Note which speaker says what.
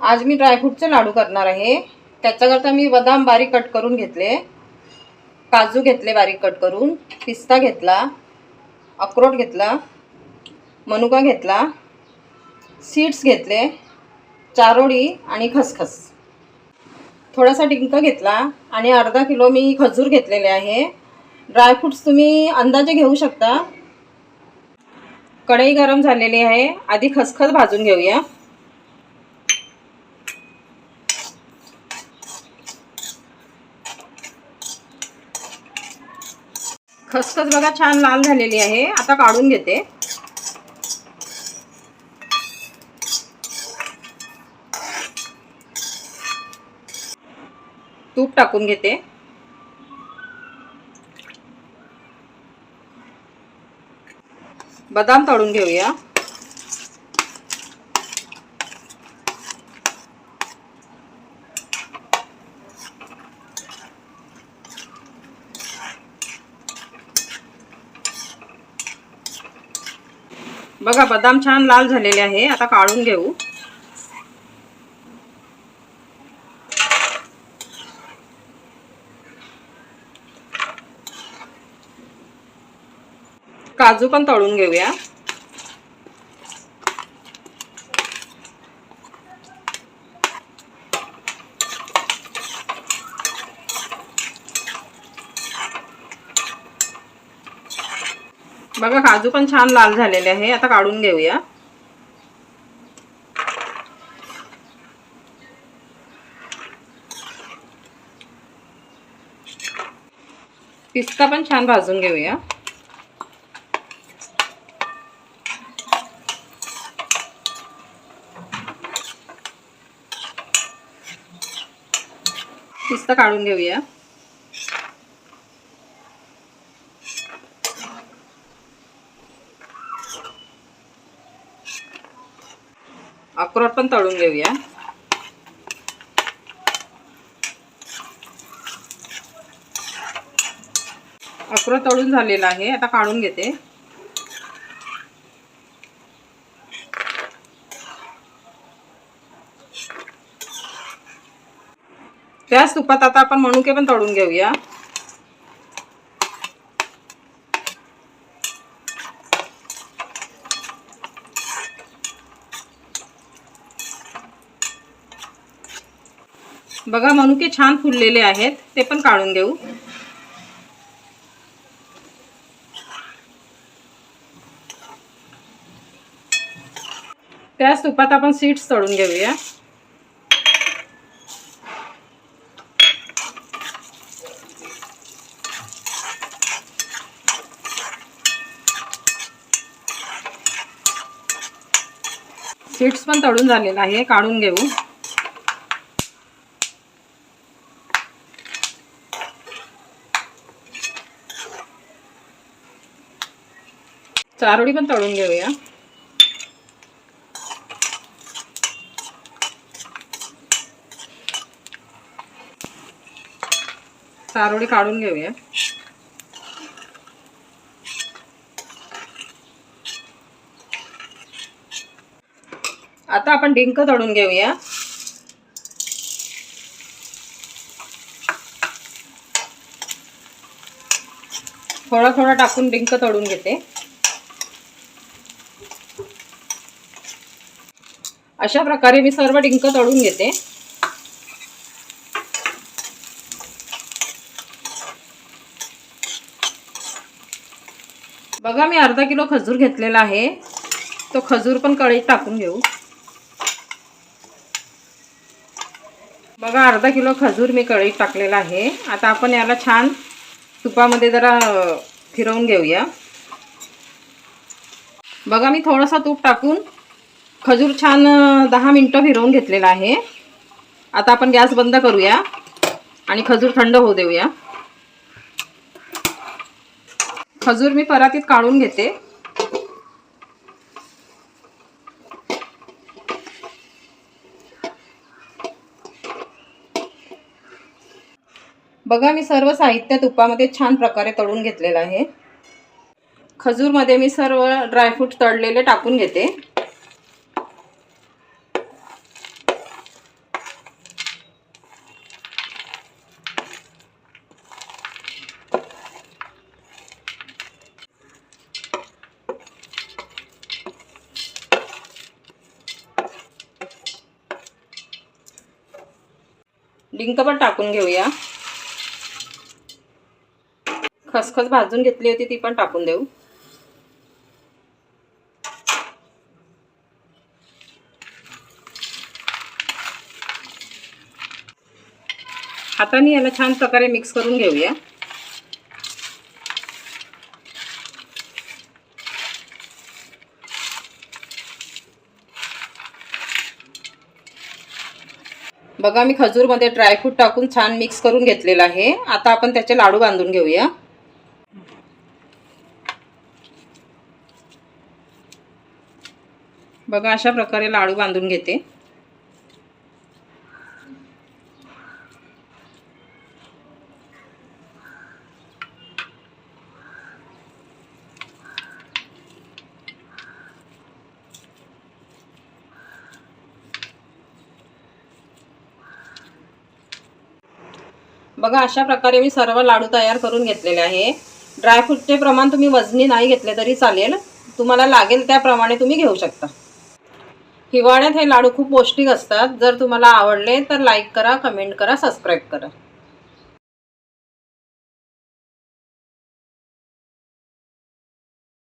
Speaker 1: आज मी ड्रायफ्रूटचे लाडू करणार आहे. त्याच्याकरता मी बदाम बारीक कट करून घेतले. काजू घेतले बारीक कट करून. पिस्ता घेतला. अक्रोड घेतला. मनुका घेतला. सीड्स घेतले. चारोळी आणि खसखस. थोडासा डिंक घेतला आणि अर्धा किलो मी खजूर घेतलेले आहे. ड्रायफ्रूट्स तुम्ही अंदाजे घेऊ शकता. कढई गरम झालेली आहे. आधी खसखस भाजून घेऊया. खसखस बघा छान लाल झालेली आहे. आता काढून घेते. तूप टाकून घेते. बदाम तळून घेऊया. बघा बदाम छान लाल झालेले आहे. आता काढून घेऊ. काजू पण तळून घेऊया. बघा काजू पण छान लाल झालेले आहे. आता काढून घेऊया. पिस्ता पण छान भाजून घेऊया. पिस्ता काढून घेऊया. अक्रोड पण तळून घेऊया. अक्रोड तळून झालेला आहे. आता काढून घेते. त्याच तुपात आता आपण मणुके पण तळून घेऊया. बघा मनुके छान फुललेले आहेत. ते पण काढून घेऊ. त्याच तुपात आपण सीड्स तळून घेऊया. सीड्स पण तळून झालेलं आहे. काढून घेऊ. चारोळी पण तळून घेऊया चारोळी काढून घेऊया आता आपण डिंक तळून घेऊया थोडा थोडा टाकून डिंक तळून घेते अशा प्रकारे मी सर्व डिंक तळून घेते. बघा मी अर्धा किलो खजूर घेतलेला आहे. तो खजूर पण कढईत टाकून घेऊ. बघा अर्धा किलो खजूर मी कढईत टाकलेला आहे. आता आपण याला छान तुपामध्ये जरा फिरवून घेऊया. बघा मी थोडासा तूप टाकून खजूर छान दहा मिनटं फिरवून घेतलेला आहे. आता आपण गॅस बंद करूया आणि खजूर थंड होऊ देऊया. खजूर मी परातीत काढून घेते. बघा मी सर्व साहित्य तुपामध्ये छान प्रकारे तळून घेतलेलं आहे. खजूरमध्ये मी सर्व ड्रायफ्रूट तळलेले टाकून घेते. डिंक पण टाकून घेऊया. खसखस भाजून घेतली होती ती पण टाकून देऊ. हाताने याला छान प्रकारे मिक्स करून घेऊया. बघा मी खजूरमध्ये ड्रायफ्रूट टाकून छान मिक्स करून घेतलेलं आहे. आता आपण त्याचे लाडू बांधून घेऊया. बघा अशा प्रकारे लाडू बांधून घेते. बघा अशा प्रकारे मी सर्व लाडू तयार करून घेतलेले आहे. ड्रायफ्रूटचे प्रमाण तुम्ही वजनी नाही घेतले तरी चालेल. तुम्हाला लागेल त्याप्रमाणे तुम्ही घेऊ शकता. हिवाळ्यात हे लाडू खूप पौष्टिक असतात. जर तुम्हाला आवडले तर लाईक करा कमेंट करा सबस्क्राईब करा.